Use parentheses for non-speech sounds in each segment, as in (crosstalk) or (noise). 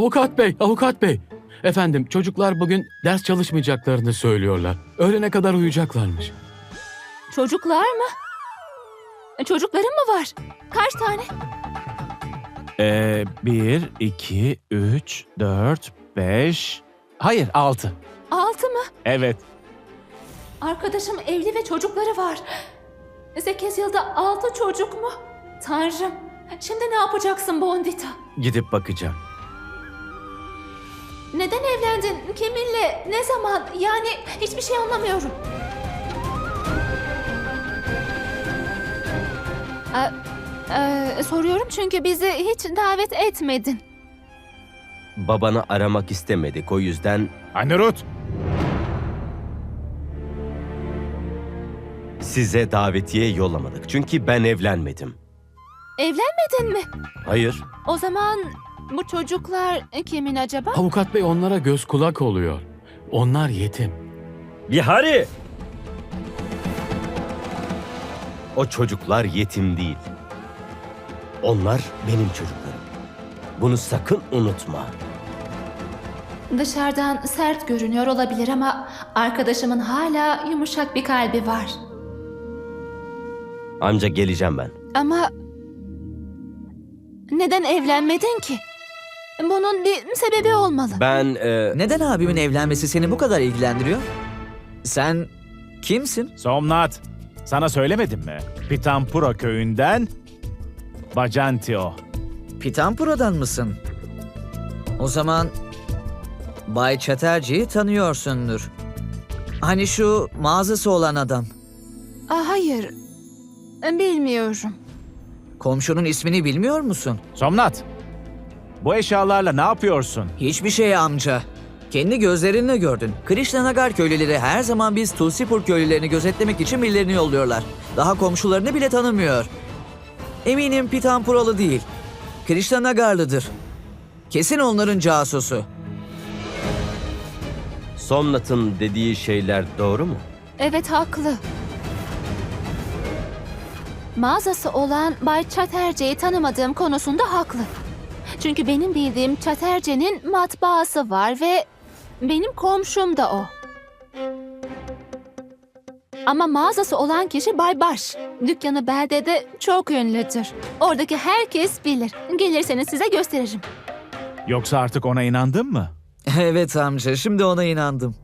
Avukat bey, avukat bey. Efendim çocuklar bugün ders çalışmayacaklarını söylüyorlar. Öğlene kadar uyuyacaklarmış. Çocuklar mı? E, Çocukların mı var? Kaç tane? Ee, bir, iki, üç, dört, beş... Hayır, altı. Altı mı? Evet. Arkadaşım evli ve çocukları var. Sekiz yılda altı çocuk mu? Tanrım. Şimdi ne yapacaksın Bondita? Gidip bakacağım. Evlendin? Kiminle? Ne zaman? Yani hiçbir şey anlamıyorum. Ee, e, soruyorum çünkü bizi hiç davet etmedin. Babanı aramak istemedik o yüzden Anne Ruth. size davetiye yollamadık. Çünkü ben evlenmedim. Evlenmedin mi? Hayır. O zaman bu çocuklar kimin acaba? Avukat bey onlara göz kulak oluyor. Onlar yetim. Bihari! O çocuklar yetim değil. Onlar benim çocuklarım. Bunu sakın unutma. Dışarıdan sert görünüyor olabilir ama arkadaşımın hala yumuşak bir kalbi var. Amca geleceğim ben. Ama neden evlenmedin ki? Bunun bir sebebi olmalı. Ben e, Neden abimin evlenmesi seni bu kadar ilgilendiriyor? Sen kimsin? Somnat. Sana söylemedim mi? Pitampura köyünden Bacanti o. Pitampura'dan mısın? O zaman Bay Çaterci'yi tanıyorsundur. Hani şu mağazası olan adam. Aa, hayır, bilmiyorum. Komşunun ismini bilmiyor musun? Somnat. Bu eşyalarla ne yapıyorsun? Hiçbir şey amca. Kendi gözlerinle gördün. Krishnanagar köylüleri her zaman biz Tulsipur köylülerini gözetlemek için birilerini yolluyorlar. Daha komşularını bile tanımıyor. Eminim Pitampuralı değil. Krishnanagarlıdır. Kesin onların casusu. Somnat'ın dediği şeyler doğru mu? Evet, haklı. Mağazası olan Bay Çaterce'yi tanımadığım konusunda haklı. Çünkü benim bildiğim Çaterce'nin matbaası var ve benim komşum da o. Ama mağazası olan kişi Bay Baş. Dükkanı beldede çok ünlüdür. Oradaki herkes bilir. Gelirseniz size gösteririm. Yoksa artık ona inandın mı? (laughs) Evet amca, şimdi ona inandım.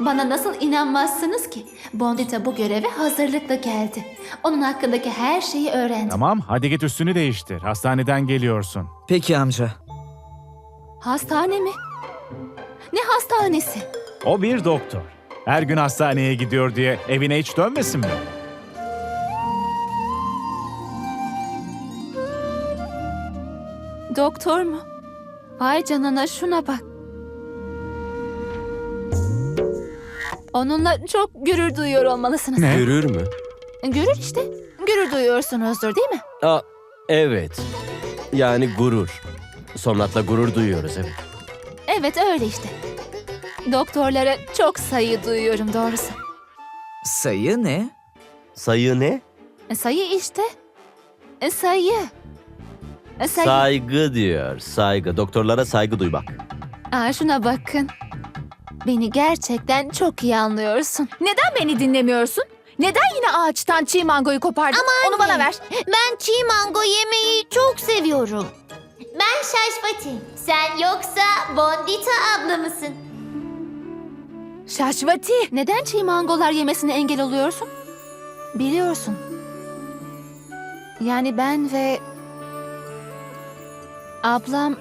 Bana nasıl inanmazsınız ki? Bondita bu göreve hazırlıkla geldi. Onun hakkındaki her şeyi öğrendi. Tamam, hadi git üstünü değiştir. Hastaneden geliyorsun. Peki amca. Hastane mi? Ne hastanesi? O bir doktor. Her gün hastaneye gidiyor diye evine hiç dönmesin mi? Doktor mu? Vay canına şuna bak. Onunla çok gurur duyuyor olmalısınız. Ne? Görür mü? Gurur işte. Gurur duyuyorsunuzdur değil mi? Aa, evet. Yani gurur. Somnat'la gurur duyuyoruz evet. Evet öyle işte. Doktorlara çok sayı duyuyorum doğrusu. Sayı ne? Sayı ne? E, Sayı işte. E, Sayı. E, Sayı. Saygı diyor. Saygı. Doktorlara saygı duy bak. Aa, şuna bakın. Beni gerçekten çok iyi anlıyorsun. Neden beni dinlemiyorsun? Neden yine ağaçtan çiğ mangoyu kopardın? Onu bana ver. Ben çiğ mango yemeyi çok seviyorum. Ben Şaşvati. Sen yoksa Bondita abla mısın? Şaşvati. Neden çiğ mangolar yemesine engel oluyorsun? Biliyorsun. Yani ben ve... Ablam...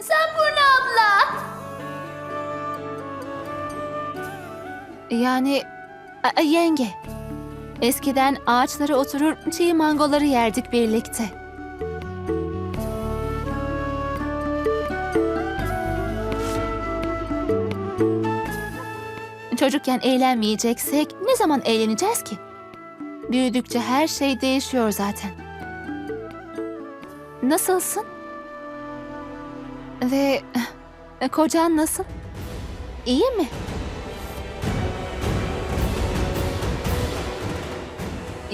Sampurna abla. Yani... a- yenge. Eskiden ağaçlara oturur çiğ mangoları yerdik birlikte. Çocukken eğlenmeyeceksek ne zaman eğleneceğiz ki? Büyüdükçe her şey değişiyor zaten. Nasılsın? Ve e, kocan nasıl? İyi mi?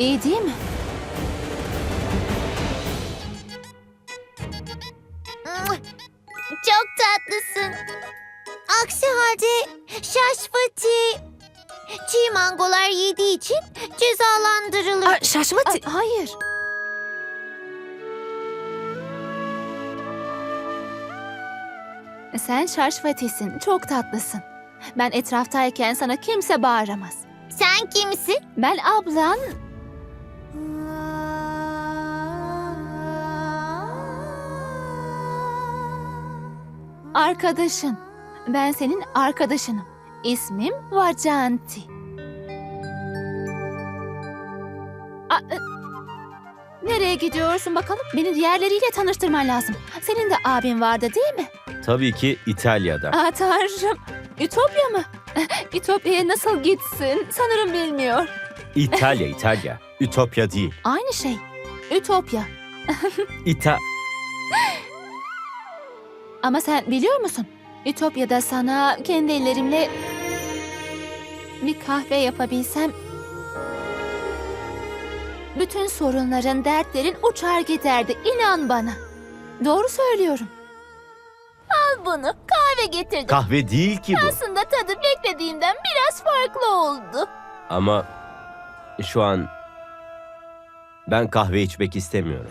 İyi değil mi? Çok tatlısın. Aksi halde Şaşvati çiğ mangolar yediği için cezalandırılır. Aa, şaşvati. Aa, hayır. Sen Şaşvati'sin. Çok tatlısın. Ben etraftayken sana kimse bağıramaz. Sen kimsin? Ben ablan Arkadaşın. Ben senin arkadaşınım. İsmim Vacanti. Aa, e, Nereye gidiyorsun bakalım? Beni diğerleriyle tanıştırman lazım. Senin de abin vardı değil mi? Tabii ki İtalya'da. Aa tanrım. Ütopya mı? (laughs) Ütopya'ya nasıl gitsin? Sanırım bilmiyor. İtalya, İtalya. (laughs) Ütopya değil. Aynı şey. Ütopya. (laughs) İta... Ama sen biliyor musun? Ütopya'da sana kendi ellerimle bir kahve yapabilsem bütün sorunların, dertlerin uçar giderdi. İnan bana. Doğru söylüyorum. Al bunu. Kahve getirdim. Kahve değil ki bu. Aslında tadı beklediğimden biraz farklı oldu. Ama şu an ben kahve içmek istemiyorum.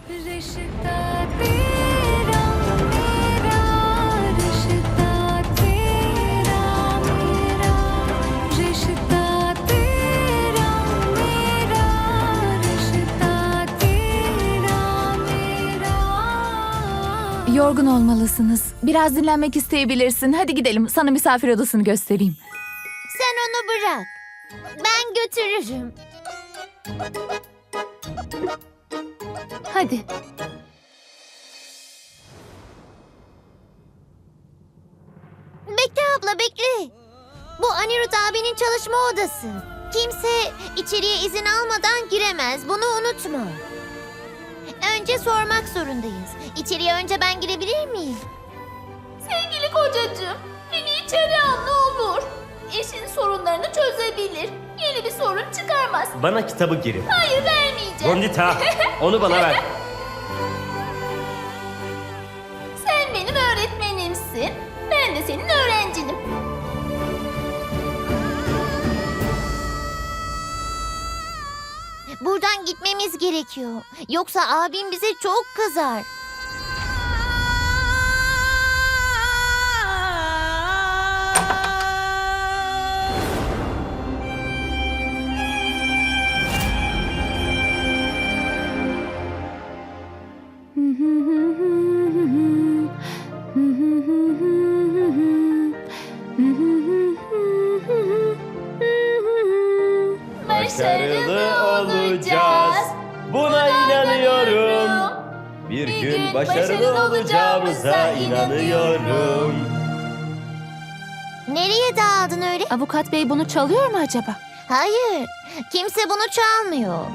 Yorgun olmalısınız. Biraz dinlenmek isteyebilirsin. Hadi gidelim. Sana misafir odasını göstereyim. Sen onu bırak. Ben götürürüm. Hadi. Bekle abla bekle. Bu Anirudh abinin çalışma odası. Kimse içeriye izin almadan giremez. Bunu unutma. Önce sormak zorundayız. İçeriye önce ben girebilir miyim? Sevgili kocacığım, beni içeri al ne olur. Eşin sorunlarını çözebilir. Yeni bir sorun çıkarmaz. Bana kitabı geri. Hayır vermeyeceğim. Bondita, onu bana ver. (laughs) Buradan gitmemiz gerekiyor. Yoksa abim bize çok kızar. (laughs) Başarılı olacağız. Buna inanıyorum. Bir gün başarılı olacağımıza inanıyorum. Nereye dağıldın öyle? Avukat bey bunu çalıyor mu acaba? Hayır. Kimse bunu çalmıyor.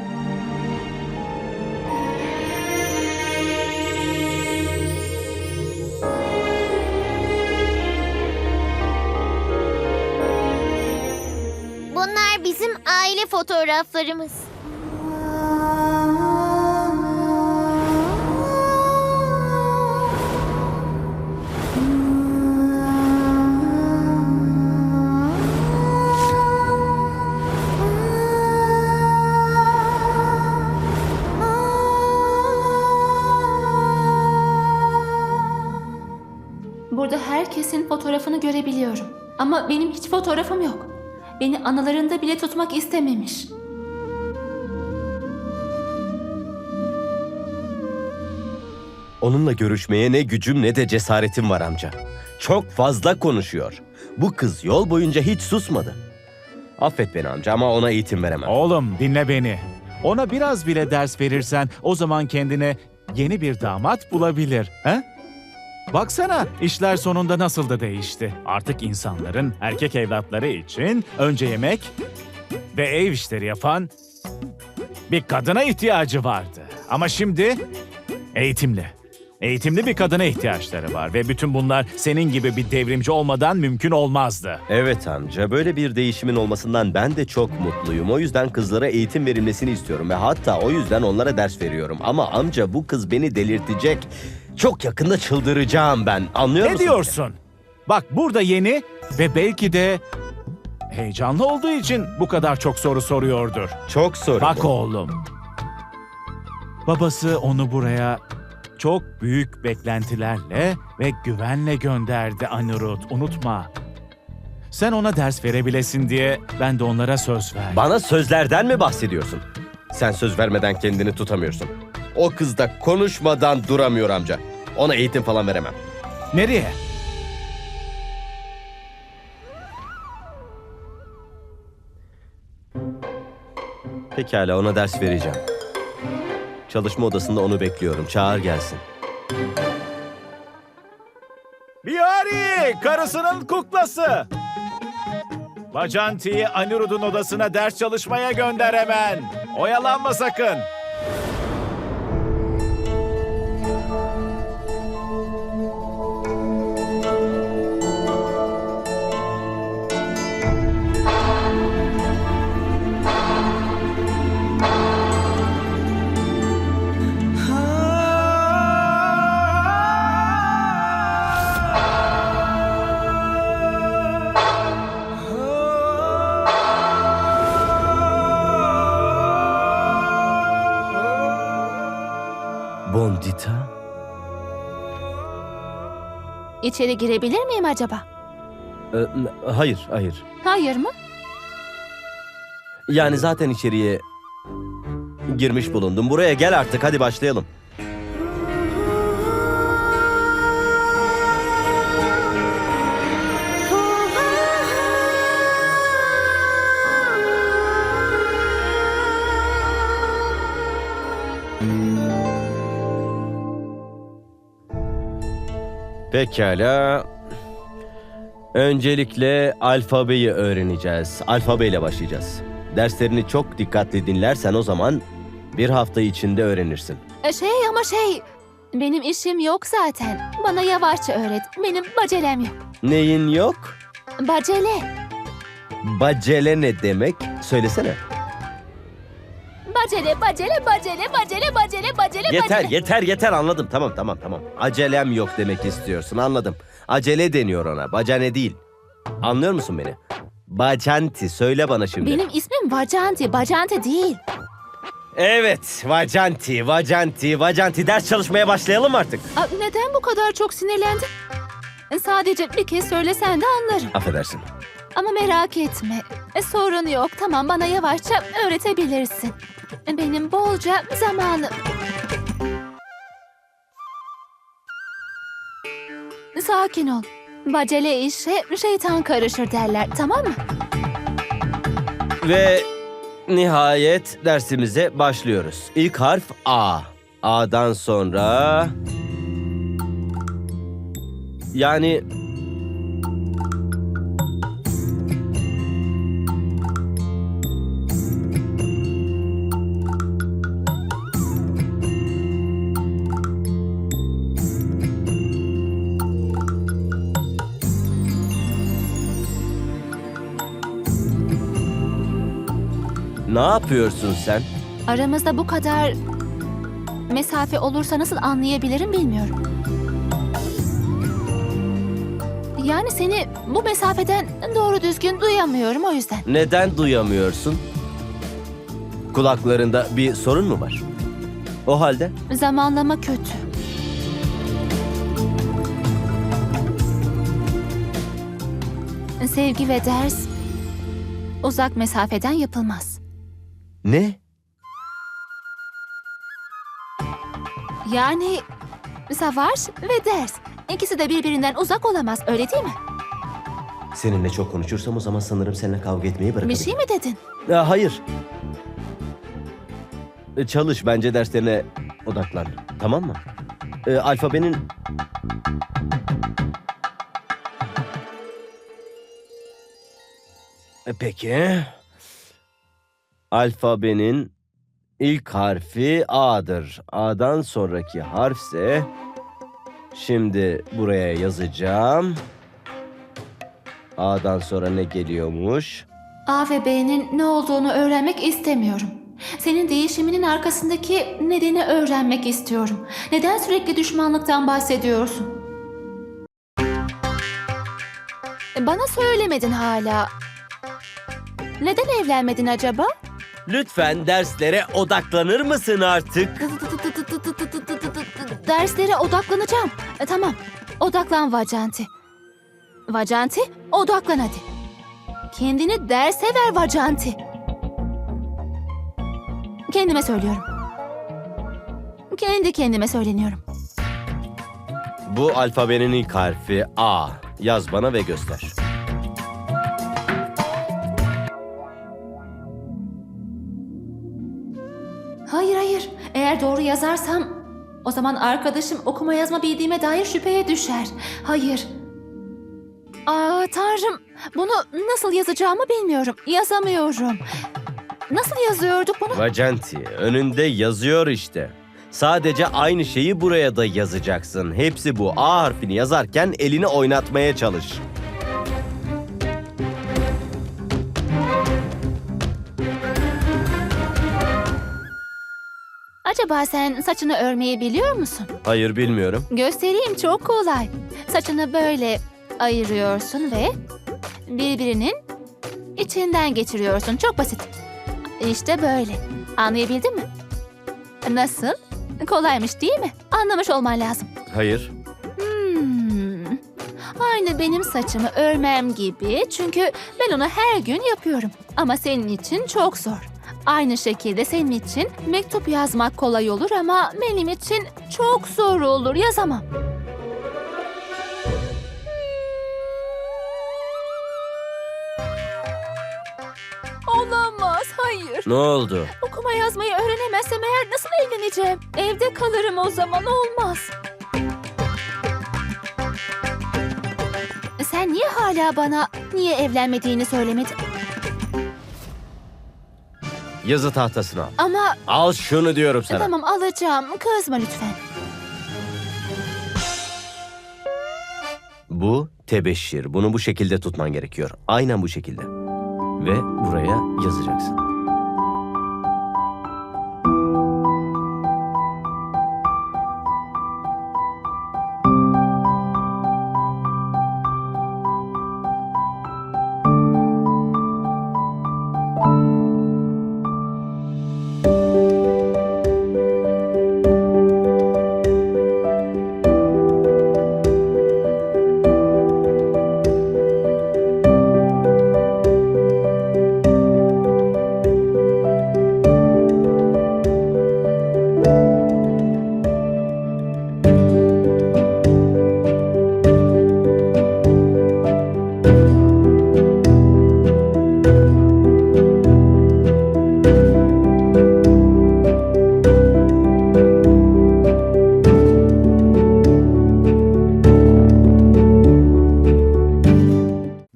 Bunlar bizim aile fotoğraflarımız. Burada herkesin fotoğrafını görebiliyorum. Ama benim hiç fotoğrafım yok. Beni anılarında bile tutmak istememiş. Onunla görüşmeye ne gücüm ne de cesaretim var amca. Çok fazla konuşuyor. Bu kız yol boyunca hiç susmadı. Affet beni amca ama ona eğitim veremem. Oğlum dinle beni. Ona biraz bile ders verirsen o zaman kendine yeni bir damat bulabilir. He? Baksana işler sonunda nasıl da değişti. Artık insanların erkek evlatları için önce yemek ve ev işleri yapan bir kadına ihtiyacı vardı. Ama şimdi eğitimli. Eğitimli bir kadına ihtiyaçları var ve bütün bunlar senin gibi bir devrimci olmadan mümkün olmazdı. Evet amca böyle bir değişimin olmasından ben de çok mutluyum. O yüzden kızlara eğitim verilmesini istiyorum ve hatta o yüzden onlara ders veriyorum. Ama amca bu kız beni delirtecek. Çok yakında çıldıracağım ben. Anlıyor Ne musun? diyorsun? Bak burada yeni ve belki de Heyecanlı olduğu için bu kadar çok soru soruyordur. Çok soru. Bak oğlum. Babası onu buraya çok büyük beklentilerle ve güvenle gönderdi Anirudh. Unutma. Sen ona ders verebilesin diye ben de onlara söz verdim. Bana sözlerden mi bahsediyorsun? Sen söz vermeden kendini tutamıyorsun. O kız da konuşmadan duramıyor amca. Ona eğitim falan veremem. Nereye? Pekala ona ders vereceğim. Çalışma odasında onu bekliyorum. Çağır gelsin. Bihari, karısının kuklası. Bacanti'yi Anirudh'un odasına ders çalışmaya gönder hemen. Oyalanma sakın. İçeri girebilir miyim acaba? Ee, hayır, hayır. Hayır mı? Yani zaten içeriye girmiş bulundum. Buraya gel artık hadi başlayalım. Pekala. Öncelikle alfabeyi öğreneceğiz. Alfabeyle başlayacağız. Derslerini çok dikkatli dinlersen o zaman bir hafta içinde öğrenirsin. E, Şey ama şey... Benim işim yok zaten. Bana yavaşça öğret. Benim bacelem yok. Neyin yok? Bacele. Bacele ne demek? Söylesene. Bacele, bacele, bacele, bacele, bacele, bacele, Yeter, bacele. yeter, yeter anladım. Tamam, tamam, tamam. Acelem yok demek istiyorsun. Anladım. Acele deniyor ona. Bacane değil. Anlıyor musun beni? Bacanti. Söyle bana şimdi. Benim ismim Vacanti, Bacanti değil. Evet, Vacanti, Vacanti, Vacanti. Ders çalışmaya başlayalım artık. Aa, neden bu kadar çok sinirlendin? Sadece bir kez söylesen de anlarım. Affedersin. Ama merak etme. E, sorun yok. Tamam bana yavaşça öğretebilirsin. Benim bolca zamanım. Sakin ol. Bacele işe şeytan karışır derler tamam mı? Ve nihayet dersimize başlıyoruz. İlk harf A. A'dan sonra... Yani... Ne yapıyorsun sen? Aramızda bu kadar mesafe olursa nasıl anlayabilirim bilmiyorum. Yani seni bu mesafeden doğru düzgün duyamıyorum o yüzden. Neden duyamıyorsun? Kulaklarında bir sorun mu var? O halde Zamanlama kötü. Sevgi ve ders uzak mesafeden yapılmaz. Ne? Yani savaş ve ders ikisi de birbirinden uzak olamaz öyle değil mi? Seninle çok konuşursam o zaman sanırım seninle kavga etmeyi bırakırım. Bir şey mi dedin? Ya, hayır. E, Çalış bence derslerine odaklan. Tamam mı? E, alfabenin... E, peki. Alfabenin ilk harfi A'dır. A'dan sonraki harfse... Şimdi buraya yazacağım. A'dan sonra ne geliyormuş? A ve B'nin ne olduğunu öğrenmek istemiyorum. Senin değişiminin arkasındaki nedeni öğrenmek istiyorum. Neden sürekli düşmanlıktan bahsediyorsun? Bana söylemedin hala. Neden evlenmedin acaba? Lütfen derslere odaklanır mısın artık? Derslere odaklanacağım. E, tamam. Odaklan Vacanti. Vacanti, odaklan hadi. Kendini derse ver Vacanti. Kendime söylüyorum. Kendi kendime söyleniyorum. Bu alfabenin ilk harfi A. Yaz bana ve göster. Eğer doğru yazarsam o zaman arkadaşım okuma yazma bildiğime dair şüpheye düşer. Hayır. Aa tanrım. Bunu nasıl yazacağımı bilmiyorum. Yazamıyorum. Nasıl yazıyorduk bunu? Vacanti, önünde yazıyor işte. Sadece aynı şeyi buraya da yazacaksın. Hepsi bu. A harfini yazarken elini oynatmaya çalış. Acaba sen saçını örmeyi biliyor musun? Hayır bilmiyorum. Göstereyim çok kolay. Saçını böyle ayırıyorsun ve birbirinin içinden geçiriyorsun. Çok basit. İşte böyle. Anlayabildin mi? Nasıl? Kolaymış değil mi? Anlamış olman lazım. Hayır. Hmm. Aynı benim saçımı örmem gibi çünkü ben onu her gün yapıyorum. Ama senin için çok zor. Aynı şekilde senin için mektup yazmak kolay olur ama benim için çok zor olur. Yazamam. Olamaz, hayır. Ne oldu? Okuma yazmayı öğrenemezsem eğer nasıl evleneceğim? Evde kalırım o zaman olmaz. Sen niye hala bana niye evlenmediğini söylemedin? Yazı tahtasını al. Ama Al şunu diyorum sana. tamam alacağım. Kızma lütfen. Bu tebeşir. Bunu bu şekilde tutman gerekiyor. Aynen bu şekilde. Ve buraya yazacaksın.